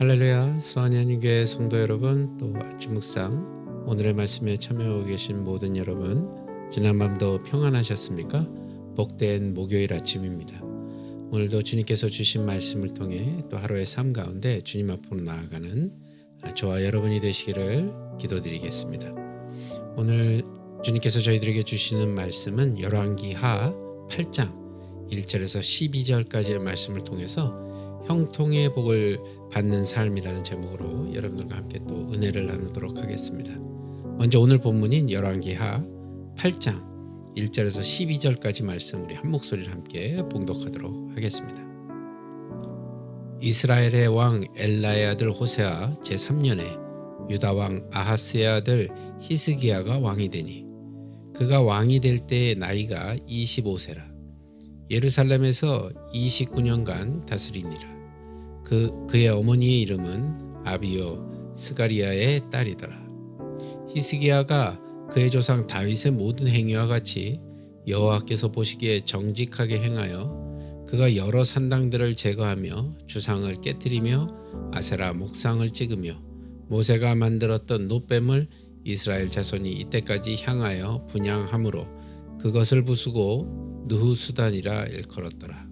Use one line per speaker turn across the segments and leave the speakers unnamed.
할렐루야 수아니아님 교회 성도 여러분 또 아침 묵상 오늘의 말씀에 참여하고 계신 모든 여러분 지난밤도 평안하셨습니까? 복된 목요일 아침입니다. 오늘도 주님께서 주신 말씀을 통해 또 하루의 삶 가운데 주님 앞으로 나아가는 저와 여러분이 되시기를 기도드리겠습니다. 오늘 주님께서 저희들에게 주시는 말씀은 열왕기하 8장 1절에서 12절까지의 말씀을 통해서 형통의 복을 받는 삶이라는 제목으로 여러분들과 함께 또 은혜를 나누도록 하겠습니다. 먼저 오늘 본문인 열왕기하 8장 1절에서 12절까지 말씀 우리 한 목소리를 함께 봉독하도록 하겠습니다. 이스라엘의 왕 엘라의 아들 호세아 제3년에 유다 왕 아하스의 아들 히스기야가 왕이 되니 그가 왕이 될 때의 나이가 25세라 예루살렘에서 29년간 다스리니라 그 그의 어머니의 이름은 아비요 스가리아의 딸이더라. 히스기야가 그의 조상 다윗의 모든 행위와 같이 여호와께서 보시기에 정직하게 행하여 그가 여러 산당들을 제거하며 주상을 깨뜨리며 아세라 목상을 찍으며 모세가 만들었던 노뱀을 이스라엘 자손이 이때까지 향하여 분양함으로 그것을 부수고 느후수단이라 일컬었더라.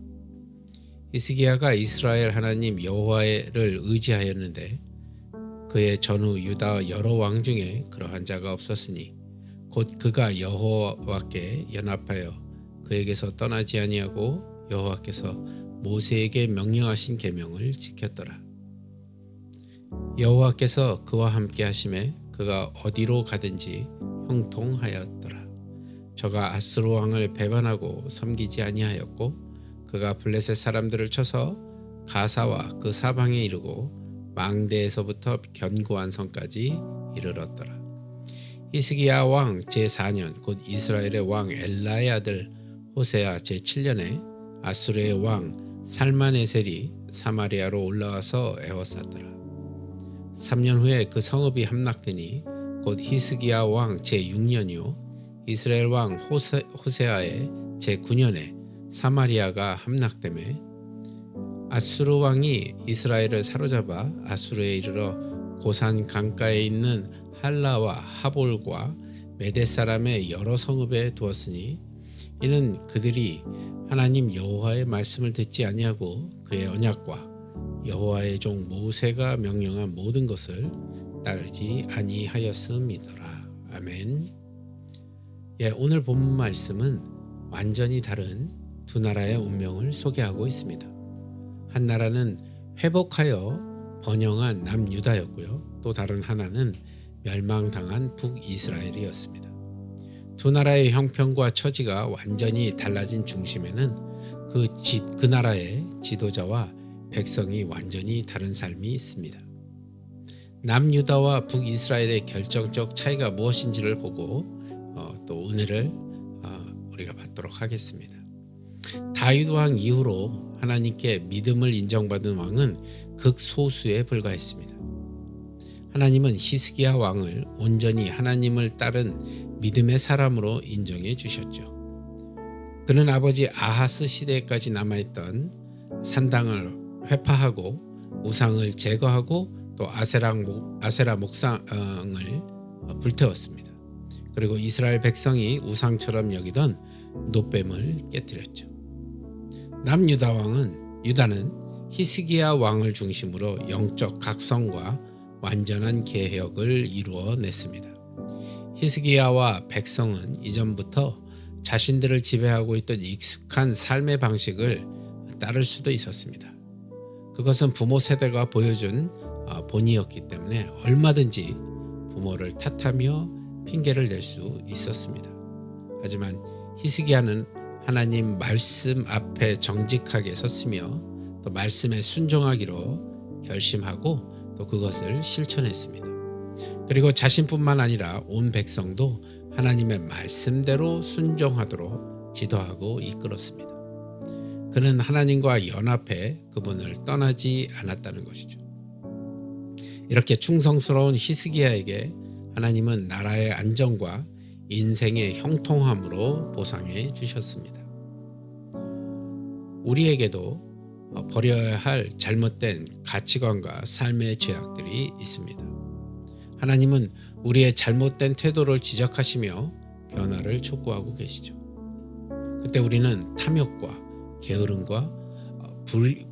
히스기야가 이스라엘 하나님 여호와를 의지하였는데 그의 전후 유다 여러 왕 중에 그러한 자가 없었으니 곧 그가 여호와께 연합하여 그에게서 떠나지 아니하고 여호와께서 모세에게 명령하신 계명을 지켰더라. 여호와께서 그와 함께 하심에 그가 어디로 가든지 형통하였더라. 저가 아스로 왕을 배반하고 섬기지 아니하였고 그가 블레셋 사람들을 쳐서 가사와 그 사방에 이르고 망대에서부터 견고한 성까지 이르렀더라. 히스기야 왕 제4년 곧 이스라엘의 왕 엘라의 아들 호세아 제7년에 아수르의 왕 살마네셀이 사마리아로 올라와서 애워쌌더라. 3년 후에 그 성읍이 함락되니 곧 히스기야 왕 제6년이요 이스라엘 왕 호세, 호세아의 제9년에 사마리아가 함락됨에 아수르 왕이 이스라엘을 사로잡아 아수르에 이르러 고산 강가에 있는 할라와 하볼과 메대 사람의 여러 성읍에 두었으니 이는 그들이 하나님 여호와의 말씀을 듣지 아니하고 그의 언약과 여호와의 종 모세가 명령한 모든 것을 따르지 아니하였음이더라. 아멘. 예, 오늘 본 말씀은 완전히 다른 두 나라의 운명을 소개하고 있습니다. 한 나라는 회복하여 번영한 남유다였고요. 또 다른 하나는 멸망당한 북이스라엘이었습니다. 두 나라의 형편과 처지가 완전히 달라진 중심에는 그, 지, 그 나라의 지도자와 백성이 완전히 다른 삶이 있습니다. 남유다와 북이스라엘의 결정적 차이가 무엇인지를 보고 어, 또 은혜를 어, 우리가 받도록 하겠습니다. 다윗 왕 이후로 하나님께 믿음을 인정받은 왕은 극소수에 불과했습니다. 하나님은 히스기야 왕을 온전히 하나님을 따른 믿음의 사람으로 인정해 주셨죠. 그는 아버지 아하스 시대까지 남아있던 산당을 회파하고 우상을 제거하고 또 아세라, 목, 아세라 목상을 불태웠습니다. 그리고 이스라엘 백성이 우상처럼 여기던 노뱀을 깨뜨렸죠. 남유다 왕은 유다는 히스기야 왕을 중심으로 영적 각성과 완전한 개혁을 이루어냈습니다. 히스기야와 백성은 이전부터 자신들을 지배하고 있던 익숙한 삶의 방식을 따를 수도 있었습니다. 그것은 부모 세대가 보여준 아, 본이었기 때문에 얼마든지 부모를 탓하며 핑계를 낼 수 있었습니다. 하지만 히스기야는 하나님 말씀 앞에 정직하게 섰으며 또 말씀에 순종하기로 결심하고 또 그것을 실천했습니다. 그리고 자신뿐만 아니라 온 백성도 하나님의 말씀대로 순종하도록 지도하고 이끌었습니다. 그는 하나님과 연합해 그분을 떠나지 않았다는 것이죠. 이렇게 충성스러운 히스기야에게 하나님은 나라의 안정과 인생의 형통함으로 보상해 주셨습니다. 우리에게도 어, 버려야 할 잘못된 가치관과 삶의 죄악들이 있습니다. 하나님은 우리의 잘못된 태도를 지적하시며 변화를 촉구하고 계시죠. 그때 우리는 탐욕과 게으름과 어,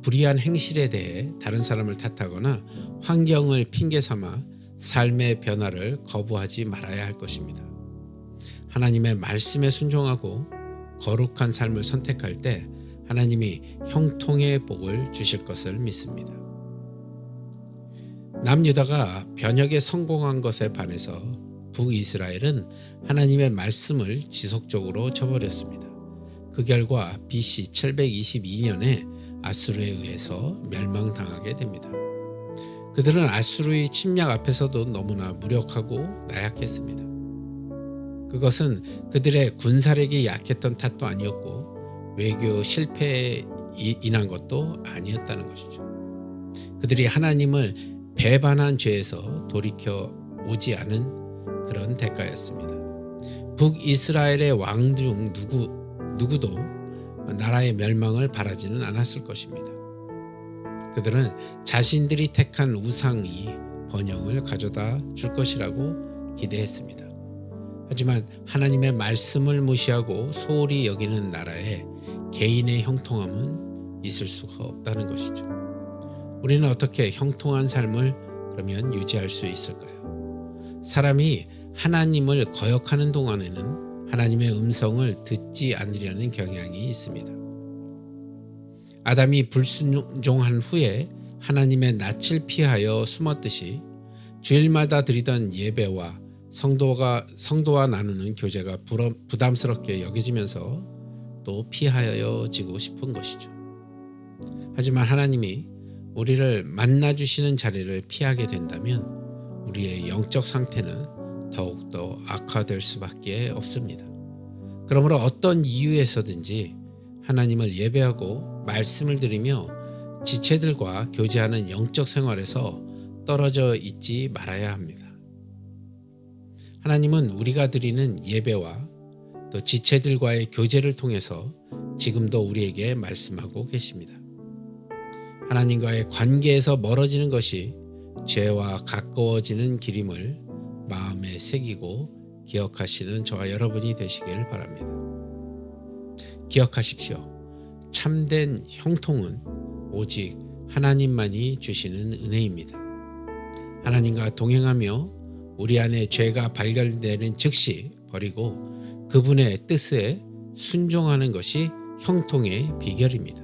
불의한 행실에 대해 다른 사람을 탓하거나 환경을 핑계 삼아 삶의 변화를 거부하지 말아야 할 것입니다. 하나님의 말씀에 순종하고 거룩한 삶을 선택할 때 하나님이 형통의 복을 주실 것을 믿습니다. 남유다가 변혁에 성공한 것에 반해서 북이스라엘은 하나님의 말씀을 지속적으로 저버렸습니다. 그 결과 BC 722년에 아수르에 의해서 멸망당하게 됩니다. 그들은 아수르의 침략 앞에서도 너무나 무력하고 나약했습니다. 그것은 그들의 군사력이 약했던 탓도 아니었고 외교 실패에 인한 것도 아니었다는 것이죠. 그들이 하나님을 배반한 죄에서 돌이켜 오지 않은 그런 대가였습니다. 북이스라엘의 왕 중 누구 누구도 나라의 멸망을 바라지는 않았을 것입니다. 그들은 자신들이 택한 우상이 번영을 가져다 줄 것이라고 기대했습니다. 하지만 하나님의 말씀을 무시하고 소홀히 여기는 나라에 개인의 형통함은 있을 수가 없다는 것이죠. 우리는 어떻게 형통한 삶을 그러면 유지할 수 있을까요? 사람이 하나님을 거역하는 동안에는 하나님의 음성을 듣지 않으려는 경향이 있습니다. 아담이 불순종한 후에 하나님의 낯을 피하여 숨었듯이 주일마다 드리던 예배와 성도가 성도와 나누는 교제가 부담스럽게 여겨지면서 또 피하여지고 싶은 것이죠. 하지만 하나님이 우리를 만나 주시는 자리를 피하게 된다면 우리의 영적 상태는 더욱더 악화될 수밖에 없습니다. 그러므로 어떤 이유에서든지 하나님을 예배하고 말씀을 드리며 지체들과 교제하는 영적 생활에서 떨어져 있지 말아야 합니다. 하나님은 우리가 드리는 예배와 또 지체들과의 교제를 통해서 지금도 우리에게 말씀하고 계십니다. 하나님과의 관계에서 멀어지는 것이 죄와 가까워지는 길임을 마음에 새기고 기억하시는 저와 여러분이 되시길 바랍니다. 기억하십시오. 참된 형통은 오직 하나님만이 주시는 은혜입니다. 하나님과 동행하며 우리 안에 죄가 발견되는 즉시 버리고 그분의 뜻에 순종하는 것이 형통의 비결입니다.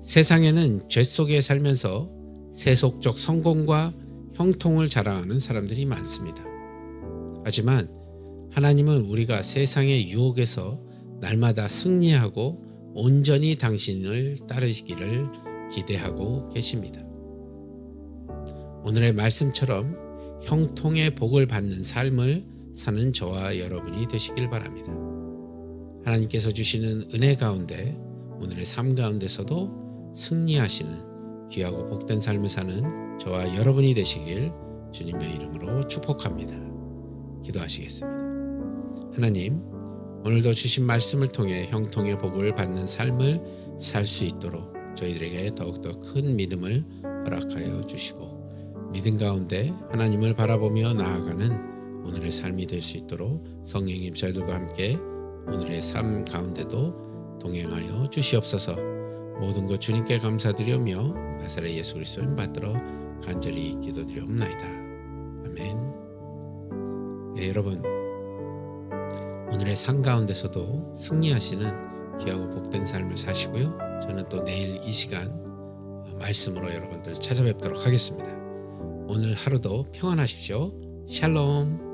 세상에는 죄 속에 살면서 세속적 성공과 형통을 자랑하는 사람들이 많습니다. 하지만 하나님은 우리가 세상의 유혹에서 날마다 승리하고 온전히 당신을 따르시기를 기대하고 계십니다. 오늘의 말씀처럼 형통의 복을 받는 삶을 사는 저와 여러분이 되시길 바랍니다. 하나님께서 주시는 은혜 가운데 오늘의 삶 가운데서도 승리하시는 귀하고 복된 삶을 사는 저와 여러분이 되시길 주님의 이름으로 축복합니다. 기도하시겠습니다. 하나님, 오늘도 주신 말씀을 통해 형통의 복을 받는 삶을 살 수 있도록 저희들에게 더욱더 큰 믿음을 허락하여 주시고 믿음 가운데 하나님을 바라보며 나아가는 오늘의 삶이 될 수 있도록 성령님 저희들과 함께 오늘의 삶 가운데도 동행하여 주시옵소서 모든 것 주님께 감사드리며 나사렛 예수 그리스도를 받들어 간절히 기도드리옵나이다. 아멘. 네, 여러분 오늘의 삶 가운데서도 승리하시는 귀하고 복된 삶을 사시고요. 저는 또 내일 이 시간 말씀으로 여러분들 찾아뵙도록 하겠습니다. 오늘 하루도 평안하십시오. 샬롬.